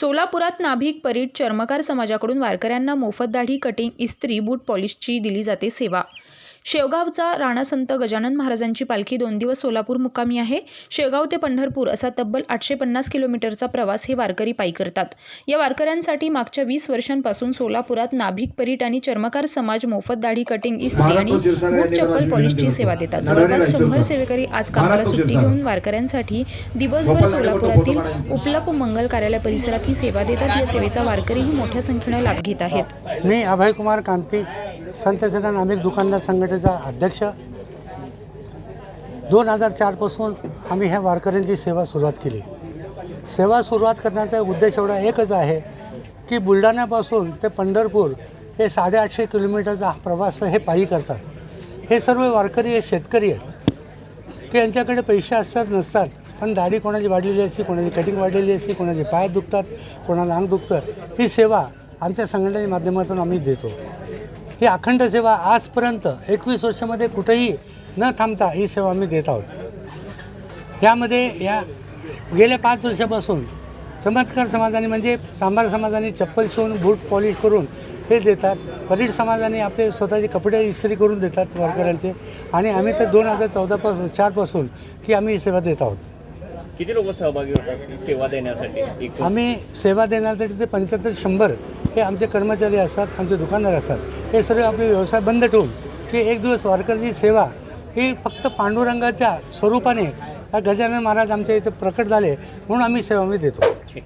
सोलापुरात नाभिक परीट चर्मकार समाजाकडून वारकऱ्यांना मोफत दाढी कटिंग इस्त्री बूट पॉलिशची दिली जाते सेवा. शेवगावचा राणा संत गजानन महाराजांची पालखी दोन दिवस सोलापूर मुक्कामी आहे. शेवगाव ते पंढरपूर असा तब्बल आठशे पन्नास किलोमीटरचा प्रवास हे वारकरी पायी करतात. या वारकऱ्यांसाठी मागच्या वीस वर्षांपासून सोलापुरात नाभिक परीट आणि चर्मकार समाज मोफत दाढी कटिंग इस्त्री आणि बूट चप्पल पॉलिशची सेवा देतात. जवळपास शंभर सेवेकरी आज कामाला सुट्टी घेऊन वारकऱ्यांसाठी दिवसभर सोलापुरातील उपलप मंगल कार्यालय परिसरात ही सेवा देतात. या सेवेचा वारकरीही मोठ्या संख्येने लाभ घेत आहेत. मी अभय कुमार कांती. संत सदन नामिक दुकानदार संघटनेचा अध्यक्ष. दोन हजार चारपासून आम्ही ह्या वारकऱ्यांची सेवा सुरुवात केली. सेवा सुरुवात करण्याचा उद्देश एवढा एकच आहे की बुलढाण्यापासून ते पंढरपूर हे साडेआठशे किलोमीटरचा प्रवास हे पायी करतात. हे सर्व वारकरी हे शेतकरी आहेत. की यांच्याकडे पैसे असतात नसतात पण दाढी कोणाची वाढलेली असते कोणाची कटिंग वाढलेली असते कोणाचे पाय दुखतात कोणाला अंग दुखतं ही सेवा आमच्या संघटनेच्या माध्यमातून आम्ही देतो. ही अखंड सेवा आजपर्यंत एकवीस वर्षामध्ये कुठेही न थांबता ही सेवा आम्ही देत आहोत. यामध्ये या गेल्या पाच वर्षापासून चमत्कार समाजाने म्हणजे सांबार समाजाने चप्पल शिवून बूट पॉलिश करून हे देतात. परीड समाजाने आपले स्वतःचे कपडे इस्त्री करून देतात वारकऱ्यांचे. आणि आम्ही तर दोन हजार चौदापासून चारपासून ही आम्ही ही सेवा देत आहोत. किती लोक सहभागी होतात ही सेवा देण्यासाठी? आम्ही सेवा देण्यासाठी ते पंच्याहत्तर शंभर हे आमचे कर्मचारी असतात आमचे दुकानदार असतात. हे सर्व आपले व्यवसाय बंद ठेवून की एक दिवस वारकऱ्याची सेवा ही फक्त पांडुरंगाच्या स्वरूपाने गजानन महाराज आमच्या इथे प्रकट झाले म्हणून आम्ही सेवा मी देतो. ठीक.